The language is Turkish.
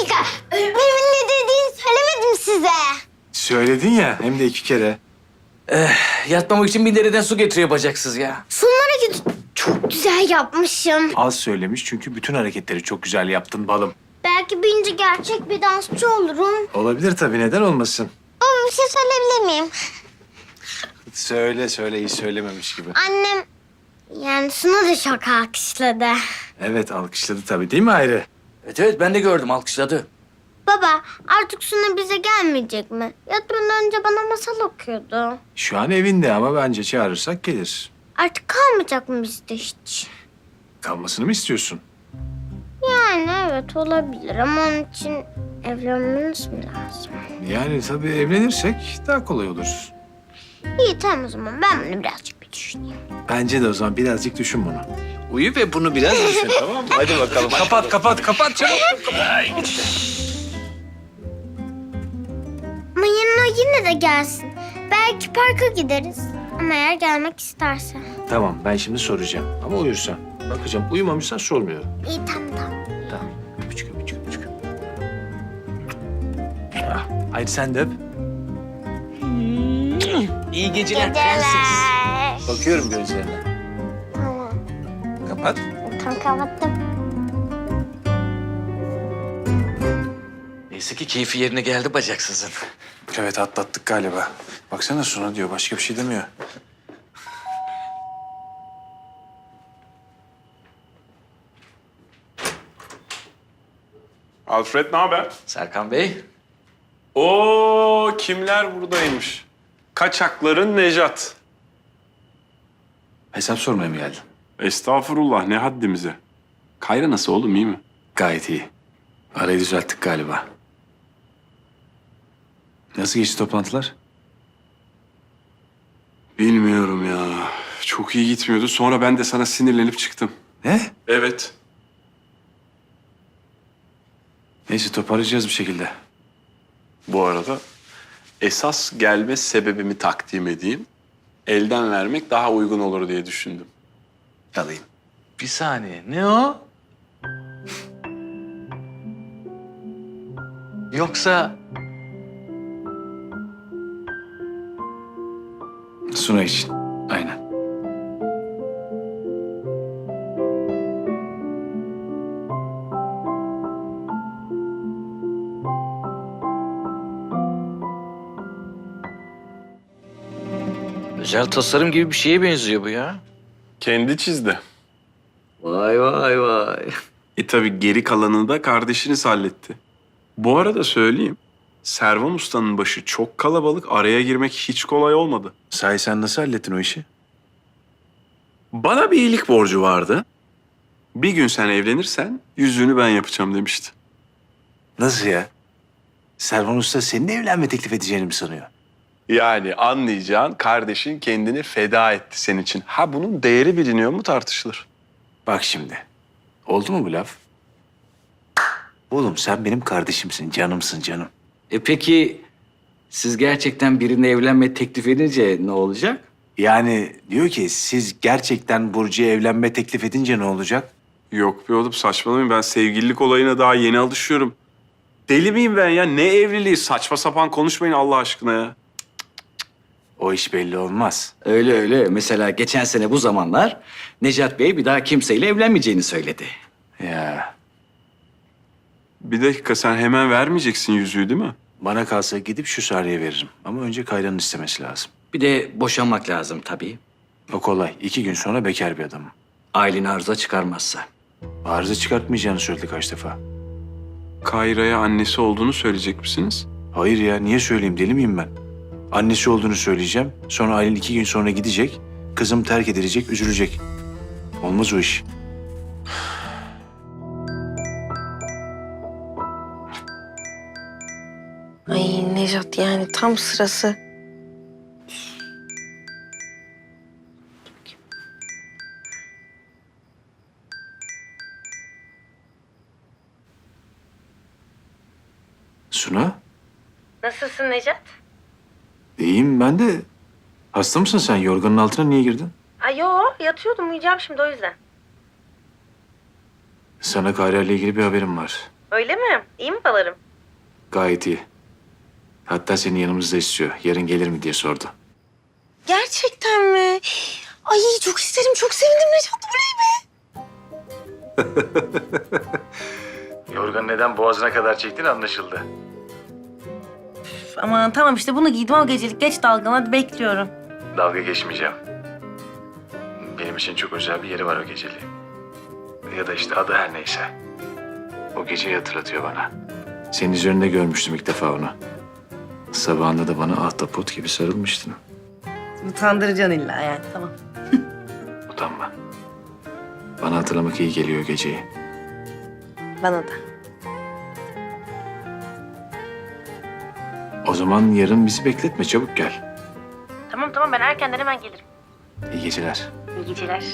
dakika. Öğretmenimin ne dediğini söylemedim size. Söyledin ya hem de iki kere. Yatmamak için bir dereden su getiriyor bacaksız ya. Son hareketi çok güzel yapmışım. Az söylemiş çünkü bütün hareketleri çok güzel yaptın balım. Belki birinci gerçek bir dansçı olurum. Olabilir tabii neden olmasın. Ama bir şey söyleyebilir miyim? Söyle söyle iyi söylememiş gibi. Annem yani Suna da çok alkışladı. Evet alkışladı tabii değil mi Ayrı? Evet evet ben de gördüm alkışladı. Baba artık Suna bize gelmeyecek mi? Yatmadan önce bana masal okuyordu. Şu an evinde ama bence çağırırsak gelir. Artık kalmayacak mı bizde hiç? Kalmasını mı istiyorsun? Yani evet olabilir ama onun için evlenmemiz mi lazım? Yani tabii evlenirsek daha kolay olur. İyi tamam o zaman ben bunu birazcık bir düşüneyim. Bence de o zaman birazcık düşün bunu. Uyu ve bunu biraz düşün tamam mı? Hadi bakalım. kapat kapat kapat çabuk. Ama yanına yine de gelsin. Belki parka gideriz. Ama eğer gelmek isterse. Tamam ben şimdi soracağım ama uyursan. Bakacağım uyumamışsan sormuyorum. İyi tamam tamam. Tamam. Öpücük öpücük öpücük. Ah, haydi sen de öp. İyi geceler Geceler. Bakıyorum gözlerine. Kapattım. Neyse ki keyfi yerine geldi bacaksızın. Evet atlattık galiba. Baksana Suna diyor başka bir şey demiyor. Alfred ne haber? Serkan Bey. Oo kimler buradaymış? Kaçakların Nejat. Hesap sormaya mı geldin? Estağfurullah ne haddimize. Kayra nasıl oğlum iyi mi? Gayet iyi. Arayı düzelttik galiba. Nasıl geçti toplantılar? Bilmiyorum ya. Çok iyi gitmiyordu. Sonra ben de sana sinirlenip çıktım. Ne? Evet. Neyse toparlayacağız bir şekilde. Bu arada esas gelme sebebimi takdim edeyim. Elden vermek daha uygun olur diye düşündüm. Alayım. Bir saniye ne o? Yoksa Suna için. Aynen. özel tasarım gibi bir şeye benziyor bu ya. Kendi çizdi. Vay vay vay. E tabii geri kalanını da kardeşiniz halletti. Bu arada söyleyeyim. Servan Usta'nın başı çok kalabalık. Araya girmek hiç kolay olmadı. Sahi sen nasıl hallettin o işi? Bana bir iyilik borcu vardı. Bir gün sen evlenirsen yüzüğünü ben yapacağım demişti. Nasıl ya? Servan Usta senin evlenme teklif edeceğini mi sanıyor? Yani anlayacağın kardeşin kendini feda etti senin için. Ha bunun değeri biliniyor mu tartışılır. Bak şimdi. Oldu mu bu laf? Oğlum sen benim kardeşimsin, canımsın canım. E peki siz gerçekten birine evlenme teklif edince ne olacak? Yani diyor ki siz gerçekten Burcu'ya evlenme teklif edince ne olacak? Yok be oğlum saçmalamayın ben sevgililik olayına daha yeni alışıyorum. Deli miyim ben ya? Ne evliliği? Saçma sapan konuşmayın Allah aşkına ya. O iş belli olmaz. Öyle öyle. Mesela geçen sene bu zamanlar Necat Bey bir daha kimseyle evlenmeyeceğini söyledi. Ya Bir dakika sen hemen vermeyeceksin yüzüğü değil mi? bana kalsa gidip şu Sare'ye veririm. Ama önce Kayra'nın istemesi lazım. Bir de boşanmak lazım tabii. O kolay. İki gün sonra bekar bir adamım. Ailen arıza çıkarmazsa. Arıza çıkartmayacağını söyledi kaç defa. Kayra'ya annesi olduğunu söyleyecek misiniz? Hayır ya niye söyleyeyim deli miyim ben? Annesi olduğunu söyleyeceğim. Sonra Aylin iki gün sonra gidecek. Kızım terk edilecek, üzülecek. Olmaz o iş. Ay Nejat yani tam sırası. Suna, Nasılsın Nejat? İyiyim ben de. Hasta mısın sen? Yorganın altına niye girdin? Ay yo yatıyordum uyuyacağım şimdi o yüzden. Sana Kayra ile ilgili bir haberim var. Öyle mi? İyi mi balarım? Gayet iyi. Hatta seni yanımızda istiyor. Yarın gelir mi diye sordu. Gerçekten mi? Ay çok isterim. Çok sevindim Necat. Oley be. Yorganı neden boğazına kadar çektiğin anlaşıldı. Aman tamam işte bunu giydim o gecelik. Geç dalgana hadi bekliyorum. Dalga geçmeyeceğim. Benim için çok özel bir yeri var o geceliğin. Ya da işte adı her neyse. O geceyi hatırlatıyor bana. Senin üzerinde görmüştüm ilk defa onu. Sabahında da bana ahtapot gibi sarılmıştın. Utandıracaksın illa yani tamam. Utanma. Bana hatırlamak iyi geliyor geceyi. Bana da. O zaman yarın bizi bekletme çabuk gel. Tamam tamam ben erkenden hemen gelirim. İyi geceler. İyi geceler.